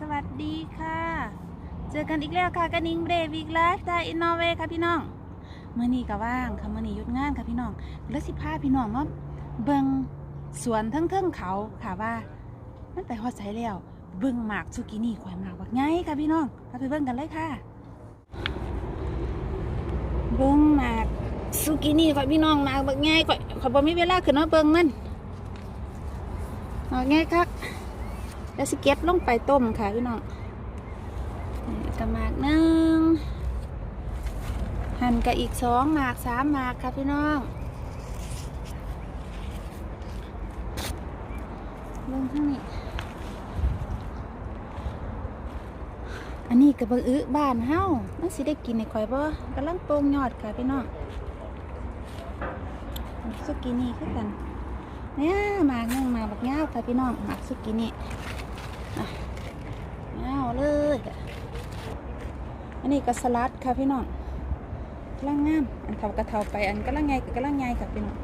สวัสดีค่ะ เจอกันอีกแล้วค่ะกันนิงเบรวิกไลฟ์จากอินนอร์เวย์ค่ะพี่น้องเมื่อนี้ก็ว่างค่ะเมื่อนี้หยุดงานค่ะพี่น้องแล้วสิพาพี่น้องมาเบิงสวนทั้งเทิงๆเขาค่ะว่ามันไปฮอดไสแล้วเบิงหมากซูกินี่ข่อยหมากบักไงค่ะพี่น้องเราไปเบิงกันเลยค่ะ เบิงหมากซูกินี่ข่อยพี่น้องหมากบักไงข่อยข่อยบ่มีเวลาขึ้นมาเบิงมันเอาไงครับ แล้วสิเก็บลงไปต้มค่ะพี่น้องกระหมากหนึ่งหั่นกับอีกสองหมากสามหมากค่ะพี่น้องลงข้างนี้อันนี้กระเบืออื้อบ้านเฮามันสิได้กินในข่อยบ่กำลังโปร่งยอดค่ะพี่น้องสุกินี่คือกันเนี่ยหมากหนึ่งหมากบักยาวค่ะพี่น้องหมากสุกินี่ เอาเลยอันนี้ก็สลัดค่ะพี่น้องกำลังงามอันเท่ากระเทาไปอันกำลังไงกับกำลังไงค่ะพี่น้อง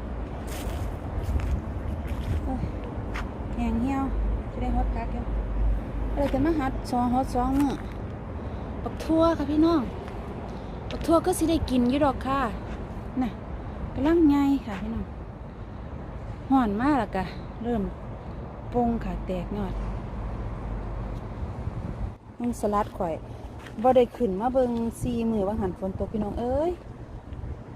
แหงเหี่ยวจะได้ฮอดพักแล้วเราจะมาหัดสองฮอดสองมื้อปักทั่วค่ะพี่น้องปักทั่วก็สิได้กินอยู่ดอกค่ะน่ะกำลังไงค่ะพี่น้องห่อนมากล้วกะเริ่มปงค่ะแตกยอด มึงสลัดข่อยบ่ได้ขึ้นมาเบิงซีมือว่าหันฝนตกพี่น้องเอ้ย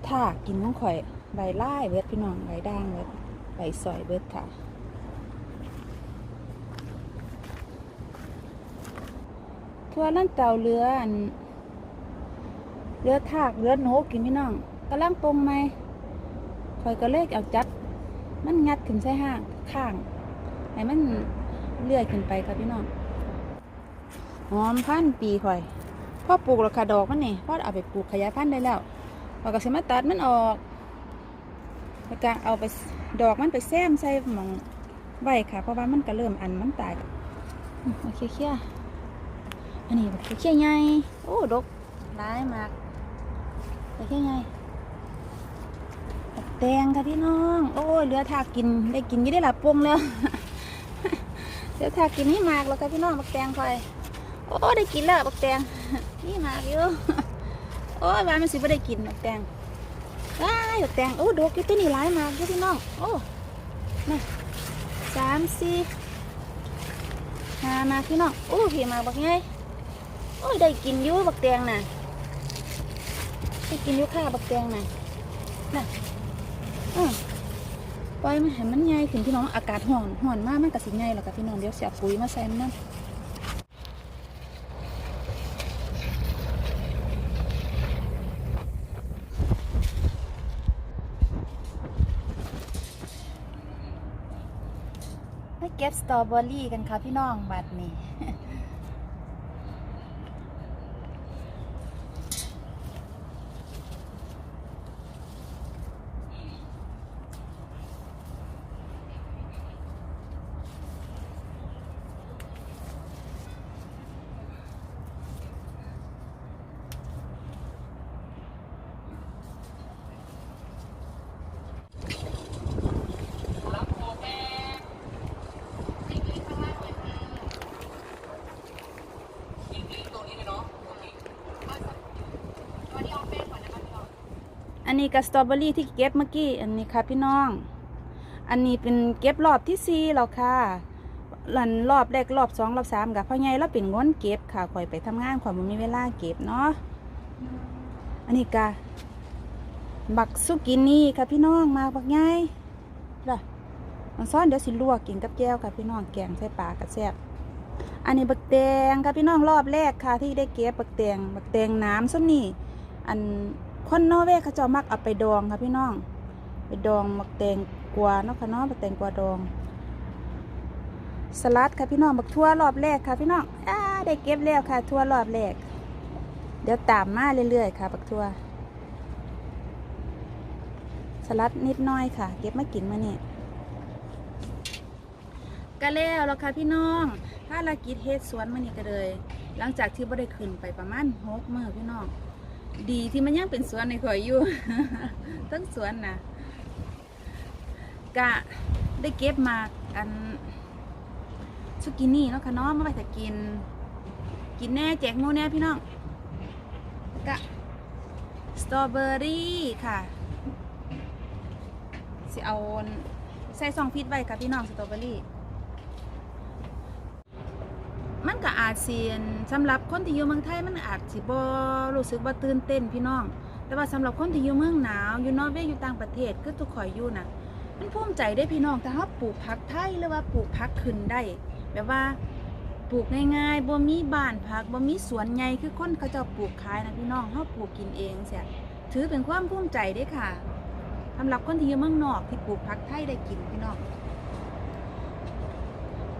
ถ้ากินของข่อยใบไล่เบิดพี่น้องใบด่างเบิดใบสอยเบิดค่ะทั่วลั่นเต่าเรืออันเรือถากเรือโนกินพี่น้องกำลังปงไหมข่อยก็เลกเอาจับมันงัดขึ้นใส่ห้างข้างให้มันเลื่อยขึ้นไปค่ะพี่น้อง หอมพันธุ์ปีข่อยพ่อปลูกแล้วค่ะดอกมันนี่พ่อเอาไปปลูกขยายพันธุ์ได้แล้วเราก็สามารถตัดมันออกแล้วก็เอาไปดอกมันไปแซมใส่หมองใบค่ะ เพราะว่ามันก็เริ่มอันมันตายมโอเคเคี่ยอันนี้แบบเคี่ยใหญ่โอ้ดกร้ายมากแต่เคี่ยใหญ่บักแตงค่ะพี่น้อง โอ้ยเหลือทากินได้กินยี่ได้หลับปงแล้วเหลือทากินนี่มากแล้วค่ะพี่น้องบักแตงข่อย โอ้ได้กินแล้วบักแตงนี่มาอยู่โอ้ยว่ามันสิบ่ได้กินบักแตงว้ายบักแตงโอ้ดอกอยู่ตัวนี้หลายมากอยู่พี่น้องโอ้นี่สามสี่ห้ามาพี่น้องโอ้พี่มาบักไงโอ้ยได้กินอยู่บักแตงน่ะได้กินอยู่ค่ะบักแตงน่ะน่ะอือปล่อยมันให้มันใหญ่ถึงพี่น้องอากาศร้อนร้อนมากมันก็สิใหญ่แล้วกับพี่น้องเดี๋ยวเสียปุ๋ยมาใส่มันน เก็บสตรอเบอรี่กันค่ะพี่น้องบัดนี้ นนี้กับสตรอเบอรี่ที่เก็บเมื่อกี้ อันนี้ค่ะพี่น้อง อันนี้เป็นเก็บรอบที่สี่แล้วค่ะหลันรอบแรกรอบสองรอบสามกับพ่อใหญ่เราเป็นง้นเก็บค่ะข่อยไปทำงานข่อยมันมีเวลาเก็บเนาะ อันนี้กะบักสุกินี่ค่ะพี่น้องมาบักใหญ่ล่ะมันซ้อนเดี๋ยวสิลวกกินกับแก้วค่ะพี่น้องแกงใส่ปลากับแซบอันนี้บักแตงค่ะพี่น้องรอบแรกค่ะที่ได้เก็บบักแตงบักแตงน้ำส้มนี่อัน คนนอร์เวย์เขาจะมักเอาไปดองค่ะพี่น้อง ไปดองบักแตงกวาเนาะค่ะเนาะบักแตงกวาดอง สลัดค่ะพี่น้องบักทั่วรอบแรกค่ะพี่น้องอ่าได้เก็บแล้วค่ะ ทั่วรอบแรก เดี๋ยวตามมาเรื่อยๆค่ะบักทั่วสลัดนิดน้อยค่ะ เก็บมากินมาเนี่ยก็แล้วแล้วค่ะพี่น้องภารกิจเฮ็ดสวนมานี่ก็เลย หลังจากที่บ่ได้ขึ้นไปประมาณหกมื้อพี่น้อง ดีที่มันยังเป็นสวนในข่อยอยู่ ทั้งสวนนะกะได้เก็บมาอันสุกินี่เนาะค่ะเนาะมาไปแต่กิน กินแน่แจกโมแน่พี่น้องกะสตรอเบอรี่ค่ะสิเอาใส่ซองพิษไว้ค่ะพี่น้องสตรอเบอรี่ มันก็อาจเสียนสำหรับคนที่อยู่เมืองไทยมันอาจสิบ่รู้สึกว่าตื่นเต้นพี่น้อง แต่ว่าสำหรับคนที่อยู่เมืองหนาวอยู่นอร์เวย์อยู่ต่างประเทศคือทุกข่อยอยู่น่ะ มันภูมิใจได้พี่น้องถ้าเฮาปลูกผักไทยหรือว่าปลูกผักขึ้นได้ แบบว่าปลูกง่ายๆบ่มีบ้านผักบ่มีสวนใหญ่คือคนเขาจ้าปลูกขายนะพี่น้องเฮาปลูกกินเองเสียถือเป็นความภูมิใจเด้ค่ะสำหรับคนที่อยู่เมืองนอกที่ปลูกผักไทยได้กินพี่น้อง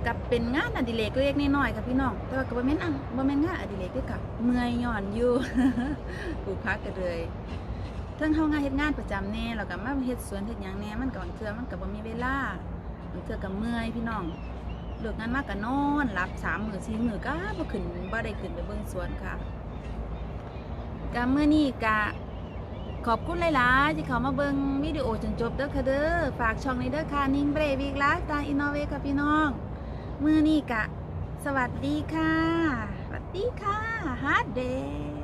กับเป็นงานอดิเรกเล็กน้อยๆค่ะพี่น้อง แต่ว่าก็บ่แม่นอะบ่แม่นงานอดิเรกเด้อค่ะเมื่อยย่อนอยู่ปลูกผักกันเลยเทิงเฮางานเฮ็ดงานประจำแน่แล้วก็มาเฮ็ดสวนเฮ็ดหยังแน่มันก็บางเทื่อมันก็บ่มีเวลาบางเทื่อก็เมื่อยพี่น้องเลิกงานมากก็นอนหลับ3มื้อ4มื้อก็บ่ขึ้นบ่ได้ขึ้นไปเบิ่งสวนค่ะก็มื้อนี้ก็ขอบคุณหลายๆที่เขามาเบิ่งวิดีโอจนจบเด้อค่ะเด้อฝากช่องนี้เด้อค่ะนิ่งเบรวิกลฟ์ตาอินโนเวค่ะพี่น้อง มือนี่กะ สวัสดีค่ะ สวัสดีค่ะฮาร์ดเดย์